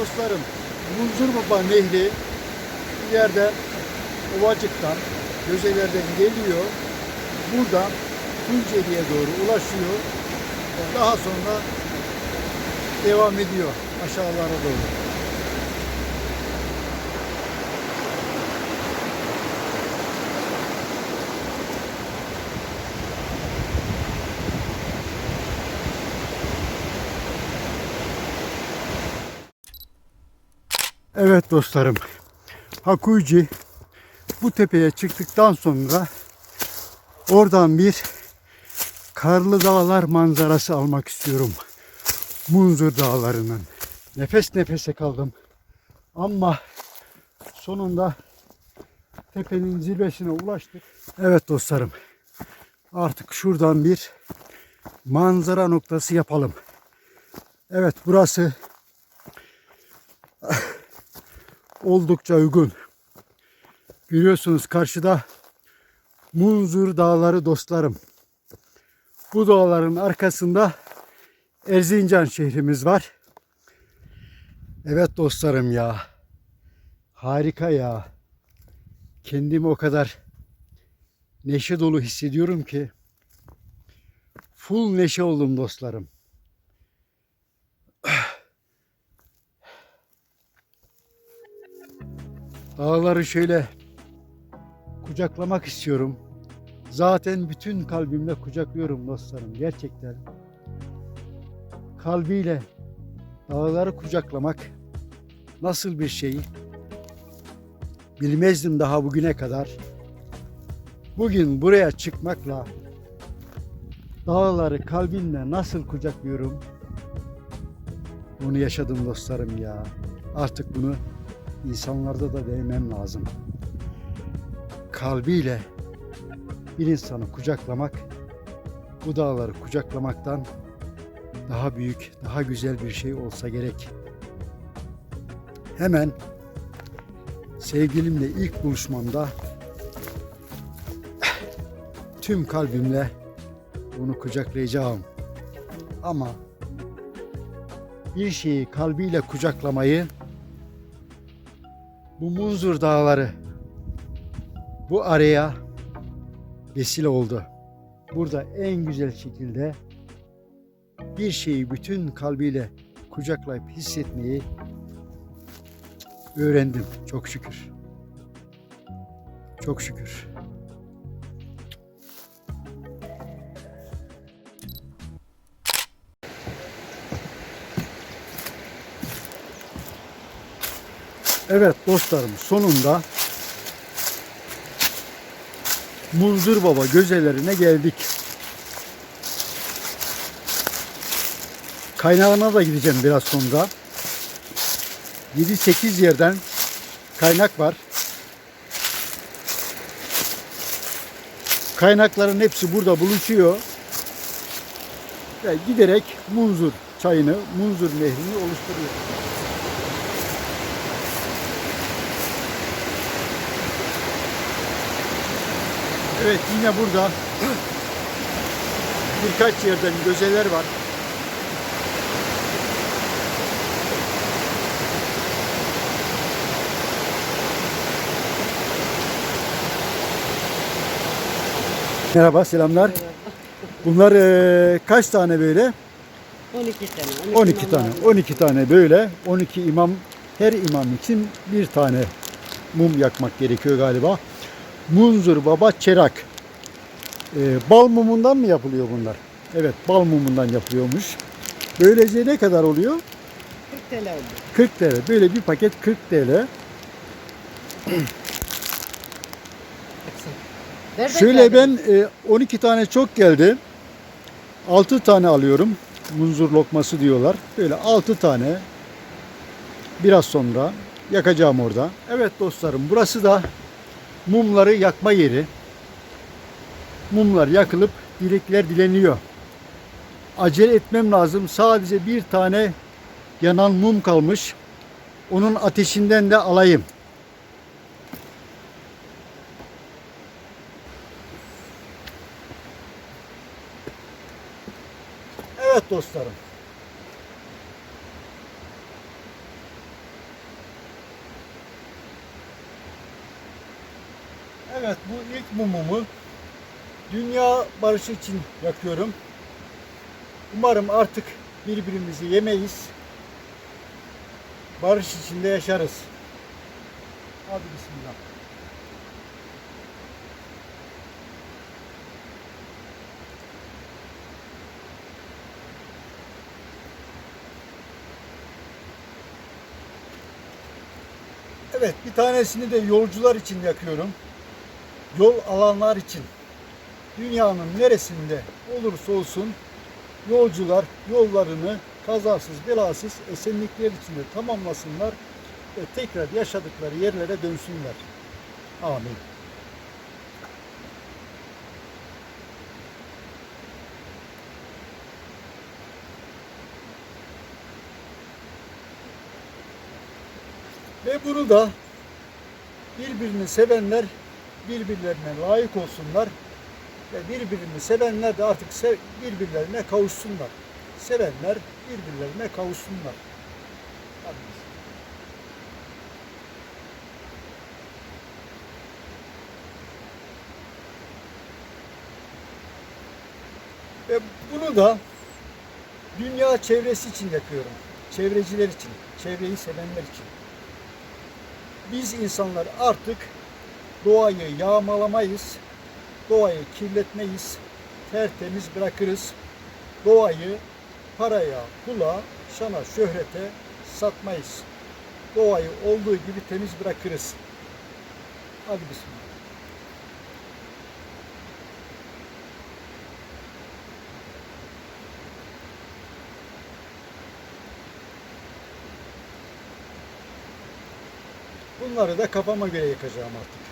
Dostlarım, Munzurbaba Nehri ileride Ovacık'tan, Gözeler'den geliyor. Buradan Tunceli'ye doğru ulaşıyor. Daha sonra devam ediyor aşağılara doğru. Evet dostlarım. Hakuyci bu tepeye çıktıktan sonra oradan bir karlı dağlar manzarası almak istiyorum. Munzur dağlarının. Nefes nefese kaldım. Ama sonunda tepenin zirvesine ulaştık. Evet dostlarım. Artık şuradan bir manzara noktası yapalım. Evet burası oldukça uygun. Görüyorsunuz karşıda Munzur Dağları dostlarım. Bu dağların arkasında Erzincan şehrimiz var. Evet dostlarım ya. Harika ya. Kendimi o kadar neşe dolu hissediyorum ki. Full neşe oldum dostlarım. Dağları şöyle kucaklamak istiyorum. Zaten bütün kalbimle kucaklıyorum dostlarım gerçekten. Kalbiyle dağları kucaklamak nasıl bir şey bilmezdim daha bugüne kadar. Bugün buraya çıkmakla dağları kalbimle nasıl kucaklıyorum bunu yaşadım dostlarım ya. Artık bunu insanlarda da değmem lazım. Kalbiyle bir insanı kucaklamak, bu dağları kucaklamaktan daha büyük, daha güzel bir şey olsa gerek. Hemen sevgilimle ilk buluşmamda tüm kalbimle bunu kucaklayacağım. Ama bir şeyi kalbiyle kucaklamayı bu Munzur Dağları bu araya vesile oldu. Burada en güzel şekilde bir şeyi bütün kalbiyle kucaklayıp hissetmeyi öğrendim. Çok şükür. Çok şükür. Evet dostlarım sonunda Munzur Baba gözelerine geldik. Kaynağına da gideceğim biraz sonra. 7-8 yerden kaynak var. Kaynakların hepsi burada buluşuyor. Ve giderek Munzur çayını, Munzur nehrini oluşturuyor. Evet yine burada birkaç yerden gözeler var. Merhaba, selamlar. Bunlar eee, kaç tane böyle? 12 tane. 12 tane. 12 tane böyle. 12 imam her imam için bir tane mum yakmak gerekiyor galiba. Munzur Baba Çerak. Ee, bal mumundan mı yapılıyor bunlar? Evet, bal mumundan yapılıyormuş. Böylece ne kadar oluyor? 40 TL oldu. 40 TL. Böyle bir paket 40 TL. Şöyle ben e, 12 tane çok geldi. 6 tane alıyorum. Munzur lokması diyorlar. Böyle 6 tane. Biraz sonra yakacağım orada. Evet dostlarım burası da mumları yakma yeri. Mumlar yakılıp dilekler dileniyor. Acele etmem lazım. Sadece bir tane yanan mum kalmış. Onun ateşinden de alayım. Evet dostlarım. Evet bu ilk mumumu dünya barışı için yakıyorum. Umarım artık birbirimizi yemeyiz. Barış içinde yaşarız. Hadi bismillah. Evet bir tanesini de yolcular için yakıyorum. Yol alanlar için. Dünyanın neresinde olursa olsun yolcular yollarını kazasız belasız esenlikler içinde tamamlasınlar ve tekrar yaşadıkları yerlere dönsünler. Amin. Ve bunu da birbirini sevenler birbirlerine layık olsunlar ve birbirini sevenler de artık birbirlerine kavuşsunlar. Sevenler birbirlerine kavuşsunlar. Ve bunu da dünya çevresi için yakıyorum. Çevreciler için, çevreyi sevenler için. Biz insanlar artık doğayı yağmalamayız, doğayı kirletmeyiz, tertemiz bırakırız. Doğayı paraya, pula, şana, şöhrete satmayız. Doğayı olduğu gibi temiz bırakırız. Hadi bismillah. Bunları da kafama göre yakacağım artık.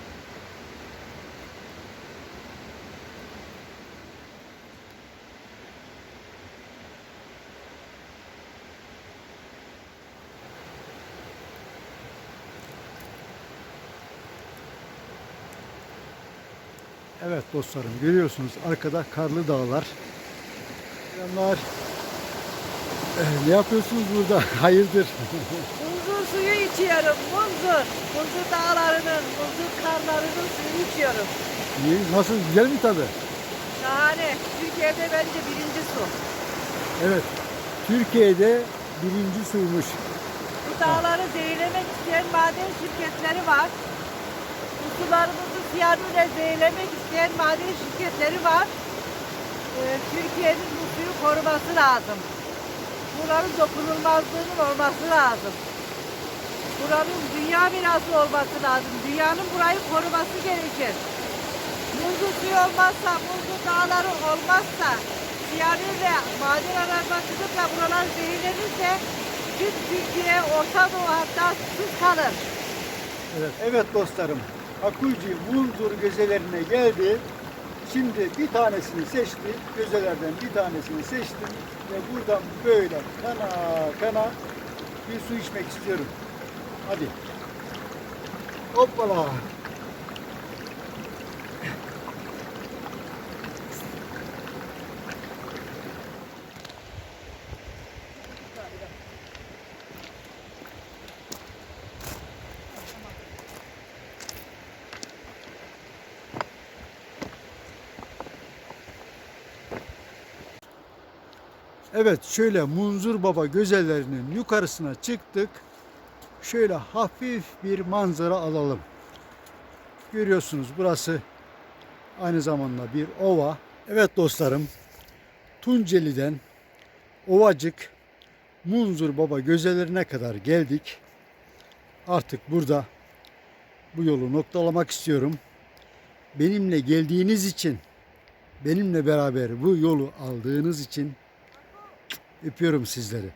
Evet dostlarım görüyorsunuz arkada karlı dağlar. Yanlar. Eh, ne yapıyorsunuz burada? Hayırdır? Muzur suyu içiyorum. Muzur. Muzur dağlarının, muzur karlarının suyunu içiyorum. İyi, Nasıl? Güzel mi tadı? Şahane. Türkiye'de bence birinci su. Evet. Türkiye'de birinci suymuş. Bu dağları zehirlemek isteyen maden şirketleri var. Sularımızı siyanürle zehirlemek isteyen maden şirketleri var. Ee, Türkiye'nin bu suyu koruması lazım. Buranın dokunulmazlığının olması lazım. Buranın dünya mirası olması lazım. Dünyanın burayı koruması gerekir. Muzlu suyu olmazsa, muzlu dağları olmazsa, siyanür ve maden aranmasızlıkla buralar zehirlenirse tüm Türkiye, Orta Doğu hatta kalır. Evet, evet dostlarım. Akuyucu Munzur gözelerine geldi. Şimdi bir tanesini seçti. Gözelerden bir tanesini seçtim. Ve buradan böyle kana kana bir su içmek istiyorum. Hadi. Hoppala. Evet şöyle Munzur Baba gözelerinin yukarısına çıktık. Şöyle hafif bir manzara alalım. Görüyorsunuz burası aynı zamanda bir ova. Evet dostlarım Tunceli'den Ovacık Munzur Baba gözelerine kadar geldik. Artık burada bu yolu noktalamak istiyorum. Benimle geldiğiniz için, benimle beraber bu yolu aldığınız için Öpüyorum sizleri.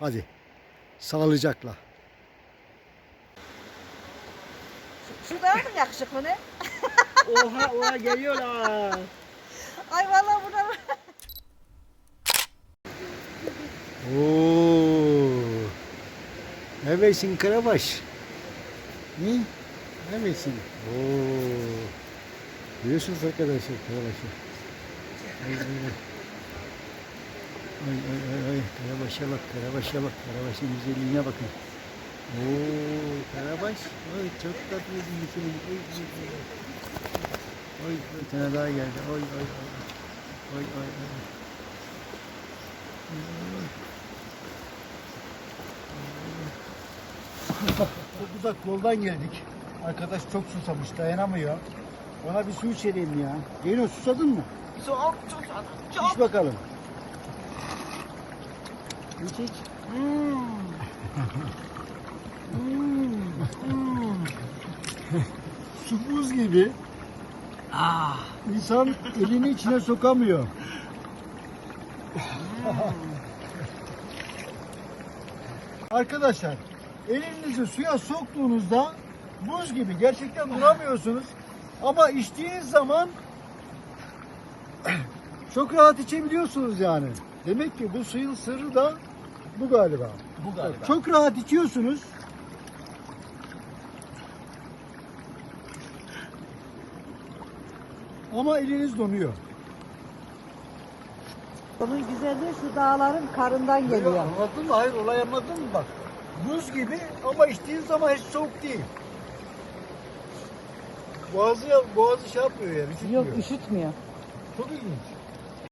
Hadi. Sağlıcakla. Şu da mı yakışıklı ne? Oha oha geliyorlar. Ay vallahi buna Oo. Neredesin Karabaş? Ne? Neredesin? Oo. Biliyorsunuz arkadaşlar Karabaş'ı. Ay, ay, ay. Ay. Karabaş'a bak, Karabaş'a bak. Karabaş'ın güzelliğine bakın. Oo, Karabaş. Oy çok tatlı bir şey. Oy, oy, oy. Oy, bir tane daha geldi. Oy, oy, oy. Oy, oy, oy. Çok uzak yoldan geldik. Arkadaş çok susamış dayanamıyor. Ona bir su içelim ya. Yeni susadın mı? Çok, çok, çok. İç bakalım. İç iç. Su buz gibi. Ah. İnsan elini içine sokamıyor. Arkadaşlar elinizi suya soktuğunuzda buz gibi gerçekten duramıyorsunuz. Ama içtiğiniz zaman çok rahat içebiliyorsunuz yani. Demek ki bu suyun sırrı da bu galiba. Bu galiba. Çok rahat içiyorsunuz. Ama eliniz donuyor. Onun güzelliği şu dağların karından geliyor. Anladın mı? Hayır olay anladın mı bak. Buz gibi ama içtiğin zaman hiç soğuk değil. Boğazı, boğazı şey yapmıyor yani. üşütmüyor. Yok üşütmüyor. Çok ilginç.